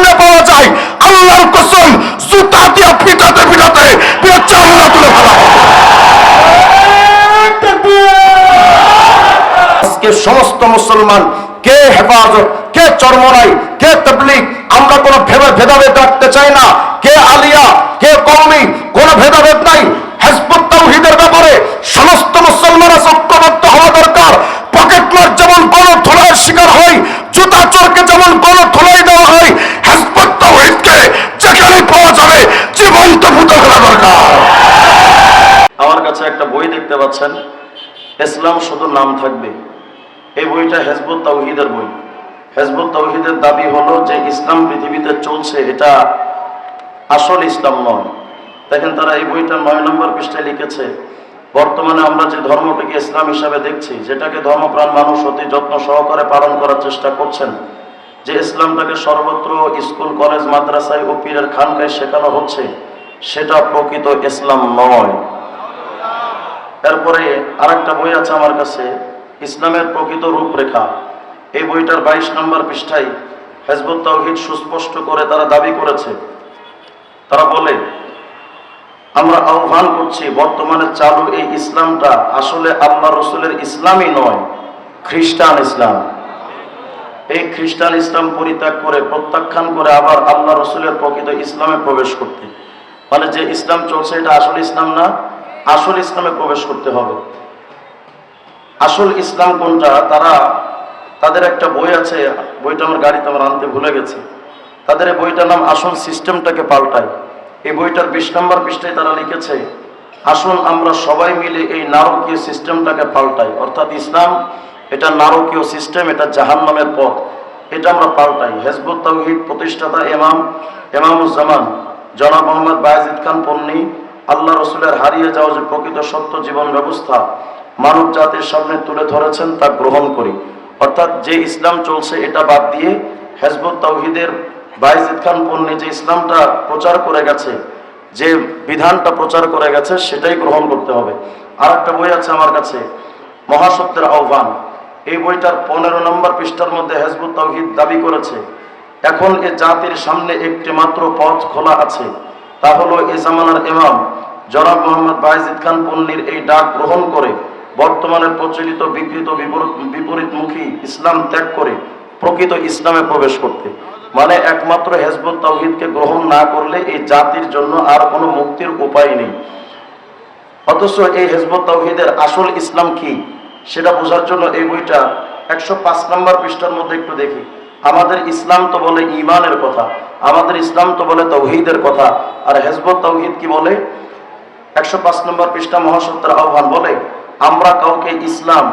সামনে পাওয়া যায়। আল্লাহর কসম, জুতা দিয়া পিটাতে পিটাতে চামড়া তুলে ফেলা। আজকে সমস্ত মুসলমান, কে হেফাজত, কে চরমরাই কে তবলিক আমরা কোনো ভেবে- ভেদাভেদ রাখতে চাই না কে আলিয়া কে কওমি কোনো ভেদাভেদ নাই হেজবুত তাওহীদের ব্যাপারে সমস্ত মুসলমান আজ ঐক্যবদ্ধ হওয়া দরকার পকেট মার যেমন কোন ধুলার শিকার হয় জুতা চোরকে যেমন কোন ধুলাই দেওয়া হয় হেজবুত তাওহীদকে যেখানে পাওয়া যাবে জীবন্ত ফুটে ফেলা দরকার আমার কাছে একটা বই দেখতে পাচ্ছেন? ইসলাম শুধু নাম থাকবে। এই বইটা হেজবুত তাওহিদের বই। হেজবুত তাওহিদের দাবি হলো যে ইসলাম পৃথিবীতে চলছে, এটা আসল ইসলাম নয়। দেখেন তারা এই বইটা নয় নম্বর পৃষ্ঠায় লিখেছে, বর্তমানে আমরা যে ধর্মটিকে ইসলাম হিসাবে দেখছি, যেটাকে ধর্মপ্রাণ মানুষ অতি যত্ন সহকারে পালন করার চেষ্টা করছেন, যে ইসলামটাকে সর্বত্র স্কুল, কলেজ, মাদ্রাসায় ও পীরের খানকায় শেখানো হচ্ছে, সেটা প্রকৃত ইসলাম নয়। এরপরে আরেকটা বই আছে আমার কাছে, ইসলামের প্রকৃত রূপরেখা। এই বইটার বাইশ নম্বর পৃষ্ঠায় হেজবুত তাওহিদ সুস্পষ্ট করে তারা দাবি করেছে। তারা বলে, আমরা আহ্বান করছি, বর্তমানে চালু এই ইসলামটা আসলে আল্লাহ রসুলের ইসলামই নয়, খ্রিস্টান ইসলাম। এই খ্রিস্টান ইসলাম পরিত্যাগ করে, প্রত্যাখ্যান করে আবার আল্লাহ রসুলের প্রকৃত ইসলামে প্রবেশ করতে। মানে যে ইসলাম চলছে, এটা আসলে ইসলাম না। আসল ইসলামে প্রবেশ করতে হবে। আসল ইসলাম কোনটা? তারা, তাদের একটা বই আছে, বইটা আমার গাড়িতে আমার আনতে ভুলে গেছে। তাদের এই বইটার নাম আসল সিস্টেমটাকে পাল্টায়। এই বইটার বিশ নম্বর পৃষ্ঠায় তারা লিখেছে আসুন আমরা সবাই মিলে এই নারকীয় সিস্টেমটাকে পাল্টাই। অর্থাৎ ইসলাম, এটা নারকীয় সিস্টেম, এটা জাহান্নামের পথ। এটা আমরা পাল্টাই। হেজবুত তাওহিদ প্রতিষ্ঠাতা এমাম এমামুজ্জামান জনাব মোহাম্মদ বায়াজিদ খান পন্নী আল্লাহ রসুলের হারিয়ে যাওয়া যে প্রকৃত সত্য জীবন ব্যবস্থা মানব জাতির সামনে তুলে ধরেছেন, তা গ্রহণ করি। অর্থাৎ যে ইসলাম চলছে, এটা বাদ দিয়ে হেজবুত তাওহিদের বাইজিদ খান পন্নী যে ইসলামটা প্রচার করে গেছে, যে বিধানটা প্রচার করে গেছে, সেটাই গ্রহণ করতে হবে। আর একটা বই আছে আমার কাছে, মহাসত্যের আহ্বান। এই বইটার পনেরো নম্বর পৃষ্ঠার মধ্যে হেজবুত তাওহিদ দাবি করেছে, এখন এ জাতির সামনে একটি মাত্র পথ খোলা আছে, তা হলো এ জামানার ইমাম। জনাব মোহাম্মদ বাইজিদ খান পন্নির এই ডাক গ্রহণ করে, বর্তমানে প্রচলিত বিকৃত বিপরীতমুখী ইসলাম ত্যাগ করে, প্রকৃত ইসলামে প্রবেশ করতে। মানে একমাত্র হেজবুত তাওহিদকে গ্রহণ না করলে এই জাতির জন্য আর কোনো মুক্তির উপায় নেই। অথচ এই হেজবত তাওহিদের আসল ইসলাম কি, সেটা বোঝার জন্য এই বইটা একশো পাঁচ নম্বর পৃষ্ঠার মধ্যে একটু দেখি। আমাদের ইসলাম তো বলে ইমানের কথা, আমাদের ইসলাম তো বলে তৌহিদের কথা, আর হেজবত তৌহিদ কি বলে? একশো পাঁচ নম্বর পৃষ্ঠা মহাসত্বের আহ্বান বলে, আমরা কাউকে ইসলাম,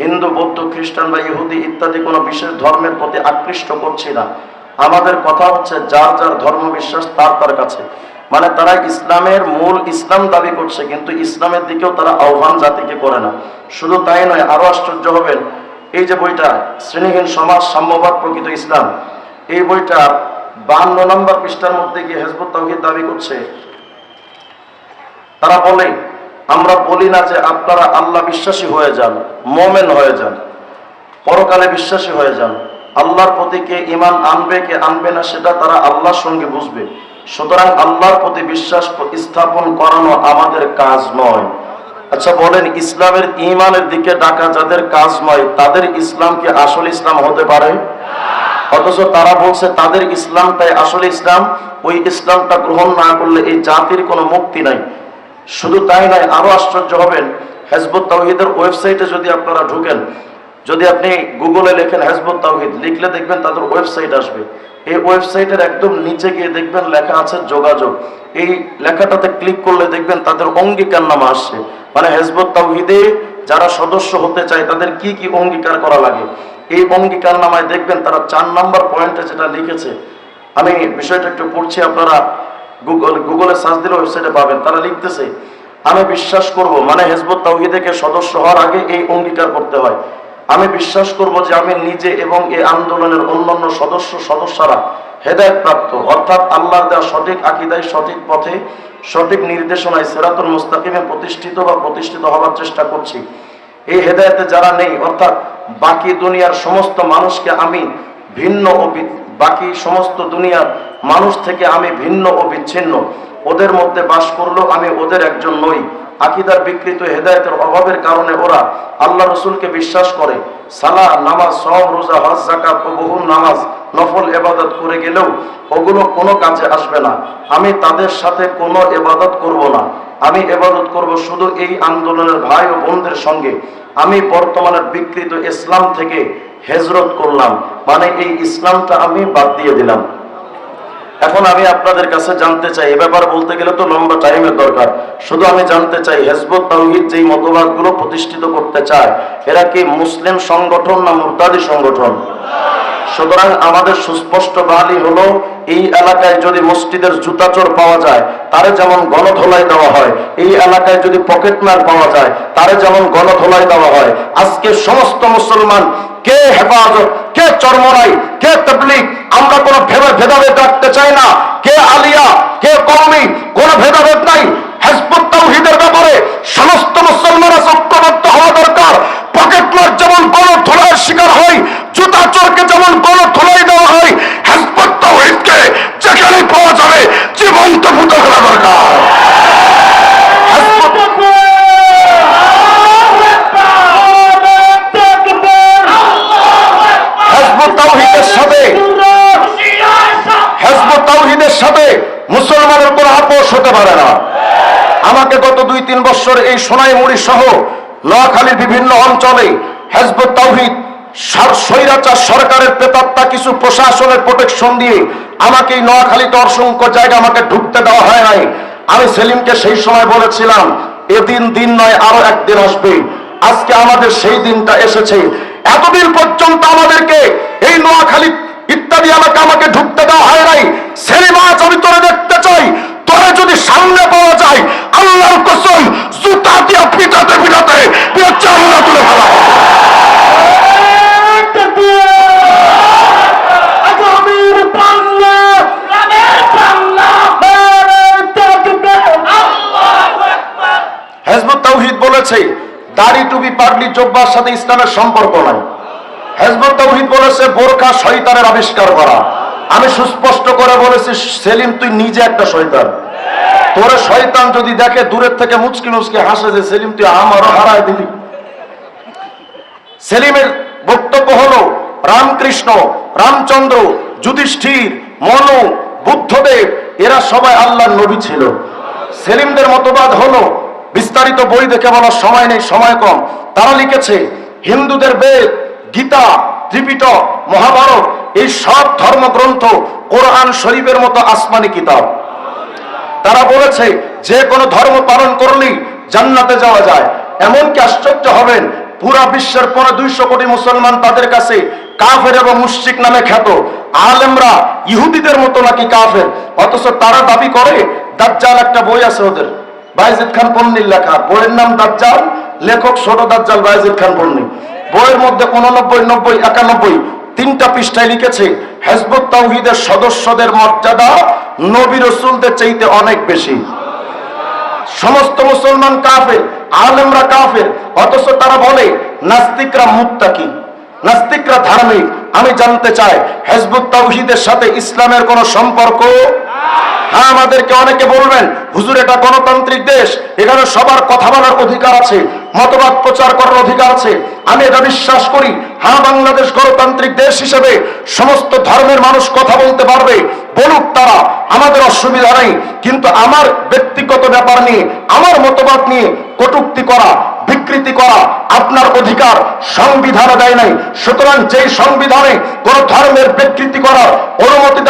হিন্দু, বৌদ্ধ, খ্রিস্টান বা ইহুদি ইত্যাদি কোনো বিশেষ ধর্মের প্রতি আকৃষ্ট করছি না। আমাদের কথা হচ্ছে যার যার ধর্ম বিশ্বাস তার তার কাছে। মানে তারা ইসলামের মূল ইসলাম দাবি করছে, কিন্তু ইসলামের দিকেও তারা আহ্বান জাতিকে করে না। শুধু তাই নয় আরও আশ্চর্য হবেন, এই যে বইটা, শ্রেণীহীন সমাজ সাম্যবাদ প্রকৃত ইসলাম, এই বইটা বান্ন নম্বর পৃষ্ঠার মধ্যে গিয়ে হেজবুত তৌহিদ দাবি করছে তারা বলে, আমরা বলি না যে আপনারা আল্লাহ বিশ্বাসী হয়ে যান, মোমেন হয়ে যান, পরকালে বিশ্বাসী হয়ে যান। আল্লাহর প্রতি কে ইমান আনবে, কে আনবে না, সেটা তারা আল্লাহর সঙ্গে বুঝবে। সুতরাং আল্লাহর প্রতি বিশ্বাস স্থাপন করানো আমাদের কাজ নয়। আচ্ছা বলেন, ইসলামের ইমানের দিকে ডাকা যাদের কাজ নয়, তাদের ইসলাম কি আসল ইসলাম হতে পারে? অথচ তারা বলছে, তাদের ইসলামটাই আসলে ইসলাম। ওই ইসলামটা গ্রহণ না করলে এই জাতির কোনো মুক্তি নাই। শুধু তাই নয়, আরও আশ্চর্য হবেন, হেজবুত তাওহিদের ওয়েবসাইটে যদি আপনারা ঢুকেন, যদি আপনি গুগলে লেখেন হেজবুত তাওহিদ, লিখলে দেখবেন তাদের ওয়েবসাইট আসবে। এই ওয়েবসাইটের একদম নিচে গিয়ে দেখবেন লেখা আছে যোগাযোগ। এই লেখাটাতে ক্লিক করলে দেখবেন তাদের অঙ্গীকার নামা আসছে। মানে হেজবুত তাওহিদে যারা সদস্য হতে চায়, তাদের কি কি অঙ্গীকার করা লাগে? এই অঙ্গীকার নামায় দেখবেন তারা চার নাম্বার পয়েন্টে যেটা লিখেছে। আমি বিষয়টা একটু পড়ছি আপনারা। গুগল গুগলে সার্চ দিলে ওয়েবসাইটে পাবেন। তারা লিখতেছে, আমি বিশ্বাস করব মানে হেজবুত তাওহিদেকে সদস্য হওয়ার আগে এই অঙ্গীকার করতে হয়। আমি বিশ্বাস করব যে আমি নিজে এবং এই আন্দোলনের অন্যান্য সদস্য, সদস্যরা হেদায়ত প্রাপ্ত। অর্থাৎ আল্লাহর দেওয়া সঠিক আকিদায়, সঠিক পথে, সঠিক নির্দেশনায় সেরাতুল মুস্তাকিমে প্রতিষ্ঠিত বা প্রতিষ্ঠিত হওয়ার চেষ্টা করছি। এই হেদায়তে যারা নেই, অর্থাৎ বাকি দুনিয়ার সমস্ত মানুষকে আমি ভিন্ন ও বাকি সমস্ত দুনিয়ার মানুষ থেকে আমি ভিন্ন ও বিচ্ছিন্ন। ওদের মধ্যে বাস করলেও আমি, ওদের একজন নই। আকিদার বিকৃত হেদায়তের অভাবের কারণে ওরা আল্লাহ রসুলকে বিশ্বাস করে। সালা নামাজ সব রোজা, হজ জাকাত ও বহু নামাজ নফল এবাদত করে গেলেও ওগুলো কোনো কাজে আসবে না। আমি তাদের সাথে কোনো এবাদত করব না। আমি এবাদত করব শুধু এই আন্দোলনের ভাই ও বোনদের সঙ্গে। আমি বর্তমানের বিকৃত ইসলাম থেকে হেজরত করলাম। মানে এই ইসলামটা আমি বাদ দিয়ে দিলাম। এখন আমি আপনাদের কাছে জানতে চাই, এ ব্যাপার বলতে গেলে তো লম্বা টাইমের দরকার। শুধু আমি জানতে চাই, হেজবত তাওহিদ যেই মতবাদগুলো প্রতিষ্ঠিত করতে চায়, এরা কি মুসলিম সংগঠন না মুরতাদি সংগঠন? সুতরাং আমাদের সুস্পষ্ট বাণী হলো, এই এলাকায় যদি মসজিদের জুতাচোর পাওয়া যায়, তারে যেমন গণধোলাই দেওয়া হয়, এই এলাকায় যদি পকেটমার পাওয়া যায়, তারে যেমন গণধোলাই দেওয়া হয়, আজকে সমস্ত মুসলমান কে হেফাজত, কে চরমরাই কে তবলিগ, আমরা কোনো ভেদাভেদ রাখতে চাই না। কে আলিয়া, কে কমি কোন ভেদাভেদ নাই। তাওহীদের ব্যাপারে সমস্ত মুসলমানরা ঐক্যবদ্ধ হওয়া দরকার। পকেট যেমন গণধোলাইয়ের শিকার হয়, জুতা চোরকে যেমন গণধোলাই দেওয়া হয় হেজবুত তাওহীদকে যেখানে পাওয়া যাবে জীবন্ত পুঁতে ফেলা দরকার হেজবুত হেজবুত তাওহীদের সাথে হেজবুত তাওহীদের সাথে মুসলমানের কোনো আপোষ হতে পারে না আমাকে গত দুই তিন বছর এই সোনাইমুড়ি সহ নোয়াখালীর বিভিন্ন অঞ্চলে হেজবুত তাওহীদ স্বৈরাচার সরকারের প্রেতাত্মা, কিছু প্রশাসনের প্রোটেকশন দিয়ে আমাকে এই নোয়াখালীতে অসংখ্য জায়গা আমাকে ঢুকতে দেওয়া হয় নাই। আমি সেলিমকে সেই সময় বলেছিলাম, এদিন দিন নয়, আরও একদিন আসবে। আজকে আমাদের সেই দিনটা এসেছে। এতদিন পর্যন্ত আমাদেরকে এই নোয়াখালী ইত্যাদি এলাকা আমাকে ঢুকতে দেওয়া হয় নাই। সেলিম, আজ আমি তোরে দেখতে চাই। তোরে যদি সামনে পাওয়া যায় আল্লাহর কসম জুতা দিয়ে পিটাতে পিটাতে পুরো চামড়া তুলে ফেলা। হেজবুত বলেছে দাড়ি টুপি পাগড়ি জব্বার সাথে ইসলামের সম্পর্ক নাই। হেজবুত তাওহীদ বলেছে বোরকা শয়তানের আবিষ্কার করা। আমি সুস্পষ্ট করে বলেছি, সেলিম, তুই নিজে একটা শয়তান। তোরে শয়তান যদি দেখে, দূরের থেকে মুচকি মুচকি হাসে যে, সেলিম, তুই আমারও হারায় দিলি। সেলিমের বক্তব্য হলো, রামকৃষ্ণ, রামচন্দ্র, যুধিষ্ঠির, মনু, বুদ্ধদেব, এরা সবাই আল্লাহর নবী ছিল। সেলিমদের মতবাদ হলো, বিস্তারিত বই দেখে বলার সময় নেই, সময় কম। তারা লিখেছে, হিন্দুদের বেদ, গীতা, ত্রিপিটক, মহাভারত এই সব ধর্মগ্রন্থ কোরআন শরীফের মতো আসমানি কিতাব। তারা বলেছে, যে কোনো ধর্ম পালন করলেই জান্নাতে যাওয়া যায়। এমনকি আশ্চর্য হবেন, পুরা বিশ্বের পরে দুইশো কোটি মুসলমান তাদের কাছে কাফের এবং মুশরিক নামে খ্যাত। আলেমরা ইহুদিদের মতো নাকি কাফের? অথচ তারা দাবি করে, দাজ্জাল একটা বই আছে ওদের। বাইজিদ খান পন্নির লেখা। বইয়ের নাম দাজ্জাল, লেখক ছোট দাজ্জাল বাইজিদ খান পন্নি। বইয়ের মধ্যে উননব্বই, নব্বই, একানব্বই তিনটা পৃষ্ঠায় লিখেছে, হেজবুত তাওহীদের সদস্যদের মর্যাদা নবী রসুলদের চাইতে অনেক বেশি। সমস্ত মুসলমান কাফের, আলেমরা কাফের, অথচ তারা বলে, নাস্তিকরা মুত্তাকি, নাস্তিকরা ধার্মিক। আমি জানতে চাই, হেজবুত তাওহীদের সাথে ইসলামের কোনো সম্পর্ক? হ্যাঁ আমাদেরকে অনেকে বলবেন, হুজুর, এটা গণতান্ত্রিক দেশ, এখানে সবার কথা বলার অধিকার আছে। মতবাদ প্রচার করার অধিকার আছে। আমি এটা বিশ্বাস করি হ্যাঁ বাংলাদেশ গণতান্ত্রিক দেশ হিসেবে সমস্ত ধর্মের মানুষ কথা বলতে পারবে, বলুক তারা, আমাদের অসুবিধা নেই। কিন্তু আমার ব্যক্তিগত ব্যাপার নিয়ে, আমার মতবাদ নিয়ে কটুক্তি করা, বিকৃতি করা, আপনার অধিকার সংবিধান দেয় নাই। সুতরাং যেই সংবিধানে কোন ধর্মের বিকৃতি করার অনুমতি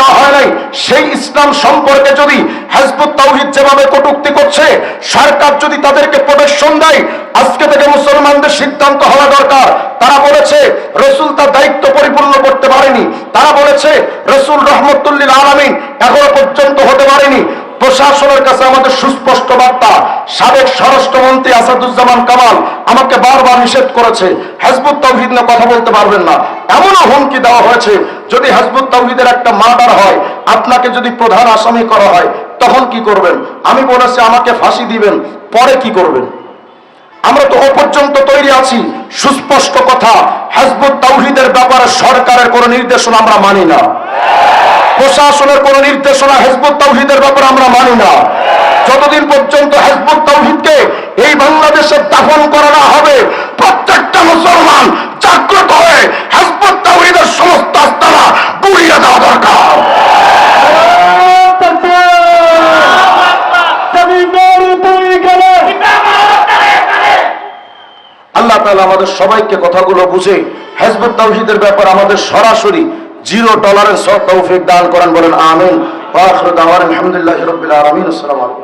সেই ইসলাম সম্পর্কে যদি হেজবুত তাওহিদ যেভাবে কটুক্তি করছে, সরকার যদি তাদেরকে প্রোটেকশন দেয়, আজকে থেকে মুসলমানদের সিদ্ধান্ত হওয়া দরকার। তারা বলেছে, রসুল তার দায়িত্ব পরিপূর্ণ করতে পারেনি। তারা বলেছে, রসুল রহমতুল্লিল আলমিন এখনও পর্যন্ত হতে পারেনি। প্রশাসনের কাছে আমাদের সুস্পষ্ট বার্তা। সাবেক স্বরাষ্ট্রমন্ত্রী আসাদুজ্জামান কামাল আমাকে বারবার নিষেধ করেছে, হেজবুত তাওহিদ নিয়ে কথা বলতে পারবেন না। এমনও হুমকি দেওয়া হয়েছে, যদি হেজবুত তাওহিদের একটা মার্ডার হয়, আপনাকে যদি প্রধান আসামি করা হয়, তখন কি করবেন? আমি বলেছি, আমাকে ফাঁসি দিবেন, পরে কি করবেন? আমরা তো অপর্যন্ত তৈরি আছি, সুস্পষ্ট কথা, হেজবুত তাওহিদের ব্যাপারে সরকারের কোনো নির্দেশনা আমরা মানি না। প্রশাসনের কোন নির্দেশনা হেজবুত তাওহিদের ব্যাপারে আমরা মানি না। যতদিন পর্যন্ত হেজবুত তাওহিদকে এই বাংলাদেশে দাফন করা না হবে, প্রত্যেকটা মুসলমান জাগ্রত হয়ে হেজবুত তাওহিদের সমস্ত আস্তানা গুড়িয়ে দেওয়া দরকার। আল্লাহ তাআলা আমাদের সবাইকে কথাগুলো বুঝে হেজবুত তাওহিদের ব্যাপার আমাদের সরাসরি জিরো টলারেন্স তৌফিক দান করেন বলেন, আমিন। আলহামদুলিল্লাহি রাব্বিল আলামিন। আলাইকুম।